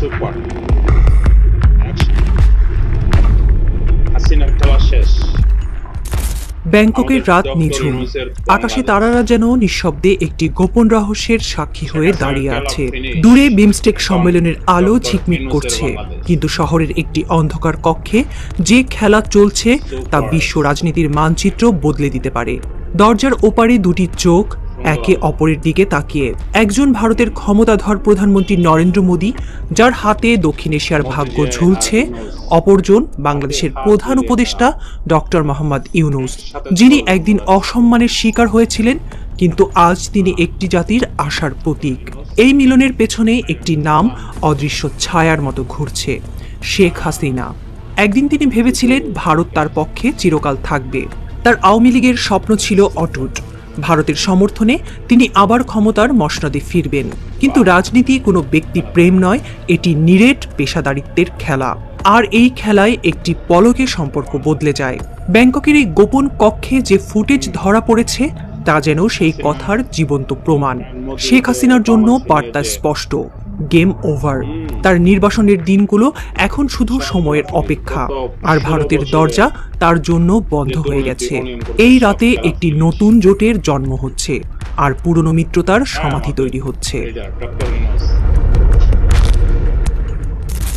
খেলা শেষ ব্যাংককের রাত নিঝুম। আকাশে তারারা যেন নিঃশব্দে একটি গোপন রহস্যের সাক্ষী হয়ে দাঁড়িয়ে আছে। দূরে বিমস্টেক সম্মেলনের আলো ঝিকমিক করছে। কিন্তু শহরের একটি অন্ধকার কক্ষে যে খেলা চলছে তা বিশ্ব রাজনীতির মানচিত্র বদলে দিতে পারে। দরজার ওপারে দুটি চোখ একে অপরের দিকে তাকিয়ে। একজন ভারতের ক্ষমতাধর প্রধানমন্ত্রী নরেন্দ্র মোদী, যার হাতে দক্ষিণ এশিয়ার ভাগ্য ঝুলছে। অপরজন বাংলাদেশের প্রধান উপদেষ্টা ডক্টর মোহাম্মদ ইউনুস, যিনি একদিন অসম্মানের শিকার হয়েছিলেন, কিন্তু আজ তিনি একটি জাতির আশার প্রতীক। এই মিলনের পেছনে একটি নাম অদৃশ্য ছায়ার মতো ঘুরছে, শেখ হাসিনা। একদিন তিনি ভেবেছিলেন, ভারত তার পক্ষে চিরকাল থাকবে। তার আওয়ামী লীগের স্বপ্ন ছিল অটুট। ভারতের সমর্থনে তিনি আবার ক্ষমতার মসনদে ফিরবেন। কিন্তু রাজনীতি কোনো ব্যক্তি প্রেম নয়, এটি নিরেট পেশাদারিত্বের খেলা। আর এই খেলায় একটি পলকে সম্পর্ক বদলে যায়। ব্যাংককের এই গোপন কক্ষে যে ফুটেজ ধরা পড়েছে, তা যেন সেই কথার জীবন্ত প্রমাণ। শেখ হাসিনার জন্য বার্তা স্পষ্ট। গেম ওভার তার নির্বাসনের দিনগুলো এখন শুধু সময়ের অপেক্ষা। আর ভারতের দরজা তার জন্য বন্ধ হয়ে গেছে। এই রাতে একটি নতুন জোটের জন্ম হচ্ছে। আর পুরনো মিত্রতার সমাধি তৈরি হচ্ছে।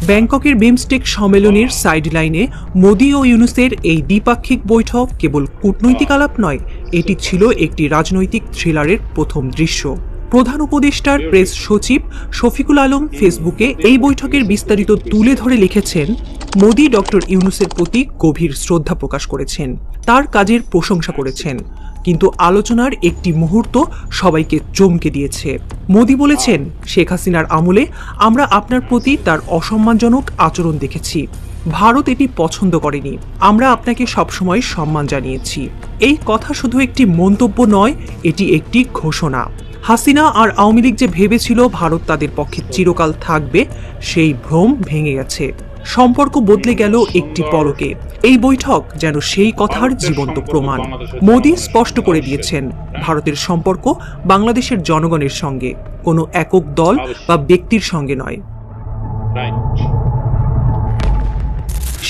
ব্যাংককের বিমস্টেক সম্মেলনের সাইডলাইনে মোদি ও ইউনুসের এই দ্বিপাক্ষিক বৈঠক কেবল কূটনৈতিক আলাপ নয়, এটি ছিল একটি রাজনৈতিক থ্রিলারের প্রথম দৃশ্য। প্রধান উপদেষ্টার প্রেস সচিব শফিকুল আলম ফেসবুকে এই বৈঠকের বিস্তারিত তুলে ধরে লিখেছেন, মোদি ডক্টর ইউনুসের প্রতি গভীর শ্রদ্ধা প্রকাশ করেছেন, তার কাজের প্রশংসা করেছেন, কিন্তু আলোচনার একটি মুহূর্ত সবাইকে চমকে দিয়েছে। মোদি বলেছেন, শেখ হাসিনার আমলে আমরা আপনার প্রতি তার অসম্মানজনক আচরণ দেখেছি। ভারত এটি পছন্দ করেনি। আমরা আপনাকে সবসময় সম্মান জানিয়েছি। এই কথা শুধু একটি মন্তব্য নয়, এটি একটি ঘোষণা। হাসিনা আর আওয়ামী লীগ যে ভেবেছিল ভারত তাদের পক্ষে চিরকাল থাকবে সেই ভ্রম ভেঙে গেছে। সম্পর্ক বদলে গেল একটি পরকে। এই বৈঠক যেন সেই কথার জীবন্ত প্রমাণ। মোদি স্পষ্ট করে দিয়েছেন ভারতের সম্পর্ক বাংলাদেশের জনগণের সঙ্গে কোনো একক দল বা ব্যক্তির সঙ্গে নয়।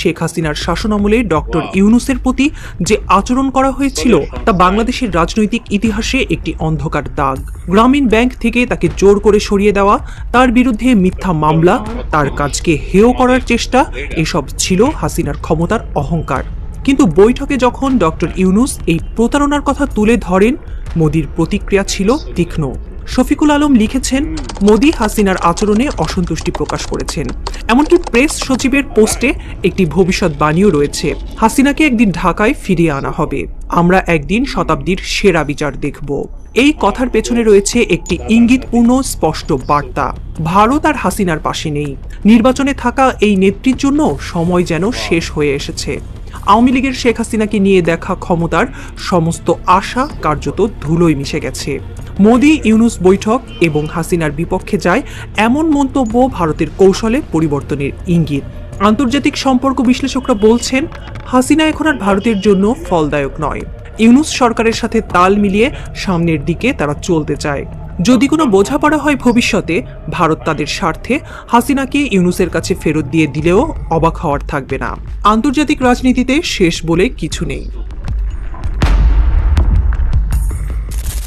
শেখ হাসিনার শাসনামলে ডক্টর ইউনুসের প্রতি যে আচরণ করা হয়েছিল তা বাংলাদেশের রাজনৈতিক ইতিহাসে একটি অন্ধকার দাগ। গ্রামীণ ব্যাংক থেকে তাকে জোর করে সরিয়ে দেওয়া তার বিরুদ্ধে মিথ্যা মামলা তার কাজকে হেয় করার চেষ্টা এসব ছিল হাসিনার ক্ষমতার অহংকার। কিন্তু বৈঠকে যখন ডক্টর ইউনুস এই প্রতারণার কথা তুলে ধরেন মোদির প্রতিক্রিয়া ছিল তীক্ষ্ণ। শফিকুল আলম লিখেছেন, মোদি হাসিনার আচরণে অসন্তুষ্টি প্রকাশ করেছেন। এমনকি প্রেস সচিবের পোস্টে একটি ভবিষ্যৎবাণীও রয়েছে, হাসিনাকে একদিন ঢাকায় ফিরিয়ে আনা হবে। আমরা একদিন শতাব্দীর সেরা বিচার দেখব। এই কথার পেছনে রয়েছে একটি ইঙ্গিতপূর্ণ স্পষ্ট বার্তা। ভারত আর হাসিনার পাশে নেই। নির্বাচনে থাকা এই নেত্রীর জন্য সময় যেন শেষ হয়ে এসেছে। আওয়ামী লীগের শেখ হাসিনাকে নিয়ে দেখা ক্ষমতার সমস্ত আশা কার্যত ধুলোয় মিশে গেছে। মোদি ইউনুস বৈঠক এবং হাসিনার বিপক্ষে যায় এমন মন্তব্য ভারতের কৌশলে পরিবর্তনের ইঙ্গিত। আন্তর্জাতিক সম্পর্ক বিশ্লেষকরা বলছেন, হাসিনা এখন আর ভারতের জন্য ফলদায়ক নয়। ইউনুস সরকারের সাথে তাল মিলিয়ে সামনের দিকে তারা চলতে চায়। যদি কোনো বোঝাপড়া হয় ভবিষ্যতে, ভারত তাদের স্বার্থে হাসিনাকে ইউনুসের কাছে ফেরত দিয়ে দিলেও অবাক হওয়ার থাকবে না। আন্তর্জাতিক রাজনীতিতে শেষ বলে কিছু নেই।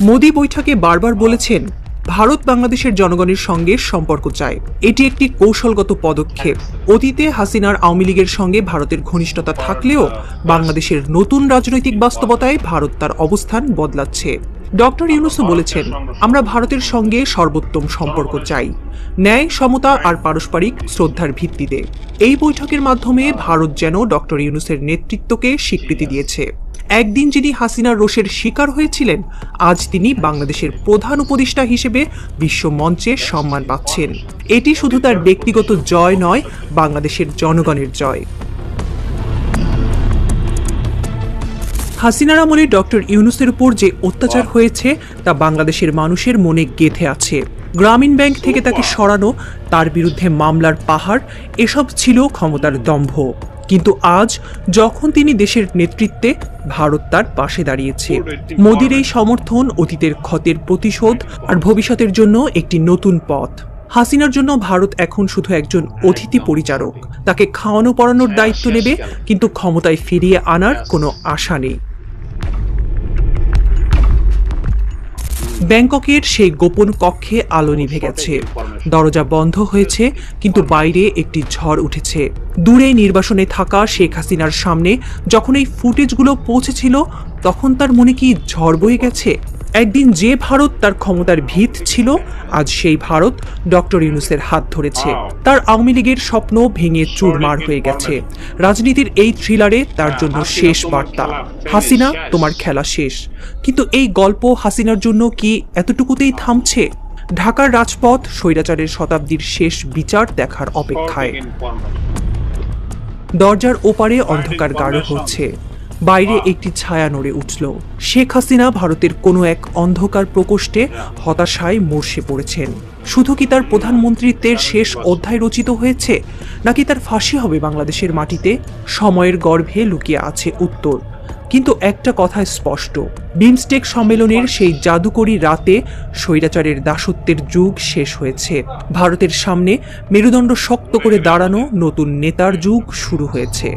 মোদি বৈঠকে বারবার বলেছেন, ভারত বাংলাদেশের জনগণের সঙ্গে সম্পর্ক চায়। এটি একটি কৌশলগত পদক্ষেপ। অতীতে হাসিনার আওয়ামী লীগের সঙ্গে ভারতের ঘনিষ্ঠতা থাকলেও বাংলাদেশের নতুন রাজনৈতিক বাস্তবতায় ভারত তার অবস্থান বদলাচ্ছে। ডক্টর ইউনুসও বলেছেন, আমরা ভারতের সঙ্গে সর্বোত্তম সম্পর্ক চাই। ন্যায়, সমতা আর পারস্পরিক শ্রদ্ধার ভিত্তিতে। এই বৈঠকের মাধ্যমে ভারত যেন ডক্টর ইউনুসের নেতৃত্বকে স্বীকৃতি দিয়েছে। একদিন যিনি হাসিনার রোষের শিকার হয়েছিলেন, আজ তিনি বাংলাদেশের প্রধান উপদেষ্টা হিসেবে বিশ্ব মঞ্চে সম্মান পাচ্ছেন। এটি শুধু তার ব্যক্তিগত জয় নয়, বাংলাদেশের জনগণের জয়। হাসিনার আমলে ডক্টর ইউনুসের উপর যে অত্যাচার হয়েছে তা বাংলাদেশের মানুষের মনে গেঁথে আছে। গ্রামীণ ব্যাংক থেকে তাকে সরানো তার বিরুদ্ধে মামলার পাহাড় এসব ছিল ক্ষমতার দম্ভ। কিন্তু আজ যখন তিনি দেশের নেতৃত্বে ভারত তার পাশে দাঁড়িয়েছে। মোদির এই সমর্থন অতীতের ক্ষতের প্রতিশোধ আর ভবিষ্যতের জন্য একটি নতুন পথ। হাসিনার জন্য ভারত এখন শুধু একজন অতিথি পরিচারক। তাকে খাওয়ানো পড়ানোর দায়িত্ব নেবে কিন্তু ক্ষমতায় ফিরিয়ে আনার কোনো আশা নেই। ব্যাংককের সেই গোপন কক্ষে আলো নিভে গেছে। দরজা বন্ধ হয়েছে, কিন্তু বাইরে একটি ঝড় উঠেছে। দূরে নির্বাসনে থাকা শেখ হাসিনার সামনে যখন এই ফুটেজগুলো পৌঁছেছিল, তখন তার মনে কি ঝড় বয়ে গেছে? একদিন যে ভারত তার ক্ষমতার ভিত ছিল আজ সেই ভারত ডক্টর ইউনুসের হাত ধরেছে। তার আওয়ামী লীগের স্বপ্ন ভেঙে চুরমার হয়ে গেছে। রাজনীতির এই থ্রিলারে তার জন্য শেষ বার্তা। হাসিনা তোমার খেলা শেষ। কিন্তু এই গল্প হাসিনার জন্য কি এতটুকুতেই থামছে? ঢাকার রাজপথ স্বৈরাচারের শতাব্দীর শেষ বিচার দেখার অপেক্ষায়। দরজার ওপারে অন্ধকার গাঢ় হচ্ছে। বাইরে একটি ছায়া নড়ে উঠল। শেখ হাসিনা ভারতের কোনো এক অন্ধকার প্রকোষ্ঠে হতাশায় মর্ষে পড়েছেন। শুধু কি তার প্রধানমন্ত্রীত্বের শেষ অধ্যায় রচিত হয়েছে, নাকি তার ফাঁসি হবে বাংলাদেশের মাটিতে? সময়ের গর্ভে লুকিয়ে আছে উত্তর। কিন্তু একটা কথা স্পষ্ট, বিমস্টেক সম্মেলনের সেই জাদুকরী রাতে স্বৈরাচারের দাসত্বের যুগ শেষ হয়েছে। ভারতের সামনে মেরুদণ্ড শক্ত করে দাঁড়ানো নতুন নেতার যুগ শুরু হয়েছে।